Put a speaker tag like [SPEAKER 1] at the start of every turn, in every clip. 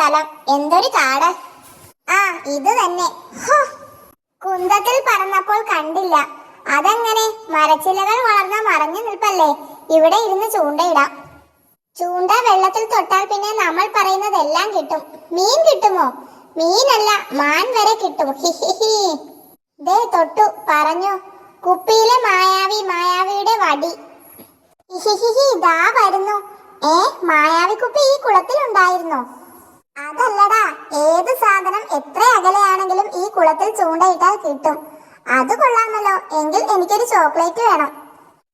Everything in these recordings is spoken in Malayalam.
[SPEAKER 1] സ്ഥലം. എന്തൊരു കാട്. ആ ഇത് തന്നെ. കുന്തത്തിൽ പറന്നപ്പോൾ കണ്ടില്ല. അതങ്ങനെ? മരച്ചിലകൾ വളർന്ന മറഞ്ഞു നിൽപ്പല്ലേ? ഇവിടെ ഇരുന്ന് ചൂണ്ടയിടാം. ചൂണ്ട വെള്ളത്തിൽ തൊട്ടാൽ പിന്നെ നമ്മൾ പറയുന്നതെല്ലാം കിട്ടും. മീൻ കിട്ടുമോ? മീനല്ല മാൻ വരെ കിട്ടും. ഹിഹിഹി ദേ തൊട്ടു. പറഞ്ഞു. കുപ്പിയിലെ മായാവി മായാവിയുടെ വടി. ഹിഹിഹി ഇതാ വരുന്നു. ഏ മായാവി കുപ്പി ഈ കുളത്തിലുണ്ടായിരുന്നോ? സാധനം എത്ര അകലെയാണെങ്കിലും ഈ കുളത്തിൽ ചൂണ്ടയിട്ടാൽ കിട്ടും. അത് കൊള്ളാമല്ലോ. എങ്കിൽ എനിക്കൊരു ചോക്ലേറ്റ് വേണം.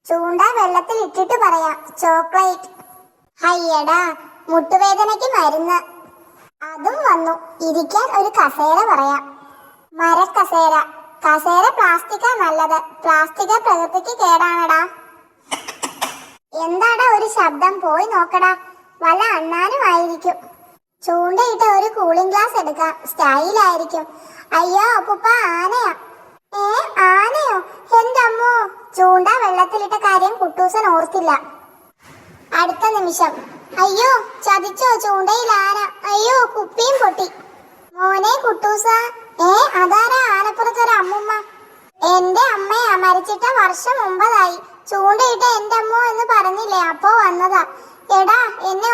[SPEAKER 1] ചൂണ്ട വെള്ളത്തിൽ ഇട്ടിട്ട് പറയാം ചോക്ലേറ്റ്. ഹയ്യടാ മുട്ടുവേദനയ്ക്ക് മരുന്ന്. അതും വന്നു. ഇരിക്കാൻ ഒരു കസേര പറയാം. മരക്കസേര. കസേര പ്ലാസ്റ്റിക്കാ നല്ലത്. പ്ലാസ്റ്റിക് പ്രകൃതിക്ക് കേടാണടാ. എന്താടാ ഒരു ശബ്ദം? പോയി നോക്കടാ. വല്ല അണ്ണാനും ആയിരിക്കും. ചൂണ്ടയിട്ട ഒരു കൂളിംഗ് ഗ്ലാസ് എടുക്കാം. സ്റ്റൈൽ ആയിരിക്കും അയ്യോ അപ്പൂപ്പ ആനയാ. ഏ ആനയോ? എന്റെ അമ്മോ ചൂണ്ട വെള്ളത്തിലിട്ട കാര്യം കുട്ടൂസൻ ഓർത്തില്ല. അടുത്ത നിമിഷം. അയ്യോ ചതിച്ചോ ചൂണ്ടയിൽ ആന? അയ്യോ കുപ്പിയും പൊട്ടി. മോനെ കുട്ടൂസ. ഏ അതാരാ ആനപ്പുറത്തൊരു അമ്മുമ്മ? എന്റെ അമ്മയാ മരിച്ചിട്ട വർഷം മുമ്പതായി ചൂണ്ടയിട്ട എന്റെ അമ്മോ എന്ന് പറഞ്ഞില്ലേ അപ്പോ വന്നതാ. എടാ എന്നെ